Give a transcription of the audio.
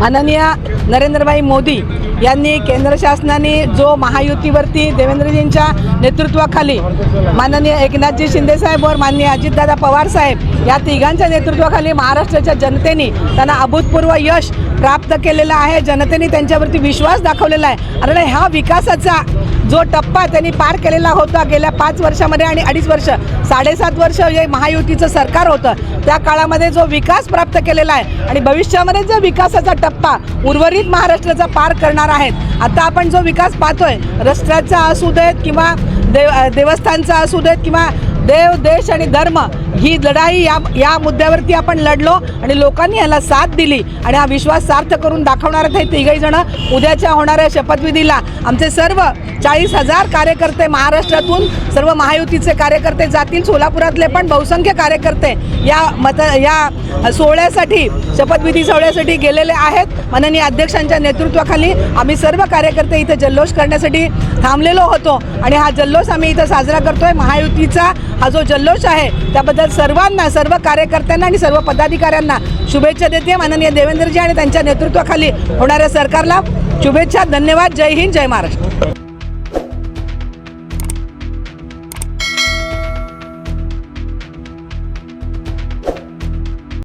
માનનીય નરેન્દ્રભાઈ મોદી यांनी केंद्र शासनाने जो महायुतीवरती देवेंद्रजींच्या नेतृत्वाखाली माननीय एकनाथजी शिंदेसाहेबवर माननीय अजितदादा पवार साहेब या तिघांच्या नेतृत्वाखाली महाराष्ट्राच्या जनतेने त्यांना अभूतपूर्व यश प्राप्त केलेलं आहे. जनतेने त्यांच्यावरती विश्वास दाखवलेला आहे. आणि ह्या विकासाचा जो टप्पा त्यांनी पार केलेला होता गेल्या पाच वर्षामध्ये आणि अडीच वर्ष साडेसात वर्ष जे महायुतीचं सरकार होतं. त्या काळामध्ये जो विकास प्राप्त केलेला आहे आणि भविष्यामध्ये जो विकासाचा टप्पा उर्वरित महाराष्ट्राचा पार करणार आहेत. आता आपण जो विकास पाहतोय रस्त्याचा असू देत किंवा देव देवस्थानचा असू देत किंवा देव देश आणि धर्म ही लढाई या या मुद्द्यावरती आपण लढलो आणि लोकांनी याला साथ दिली आणि हा विश्वास सार्थ करून दाखवणार आहेत हे तिघही जण. उद्याच्या होणाऱ्या शपथविधीला आमचे सर्व चाळीस हजार कार्यकर्ते महाराष्ट्रातून सर्व महायुतीचे कार्यकर्ते जातील सोलापुरातले पण बहुसंख्य कार्यकर्ते या मत या सोहळ्यासाठी शपथविधी सोहळ्यासाठी गेलेले आहेत. माननीय अध्यक्षांच्या नेतृत्वाखाली आम्ही सर्व कार्यकर्ते इथे जल्लोष करण्यासाठी थांबलेलो होतो आणि हा जल्लोष आम्ही इथं साजरा करतोय. महायुतीचा हा जो जल्लोष आहे त्याबद्दल सर्वांना सर्व कार्यकर्त्यांना आणि सर्व पदाधिकाऱ्यांना शुभेच्छा देते माननीय देवेंद्रजी आणि त्यांच्या नेतृत्वाखाली होणाऱ्या सरकारला शुभेच्छा धन्यवाद जय हिंद जय महाराष्ट्र.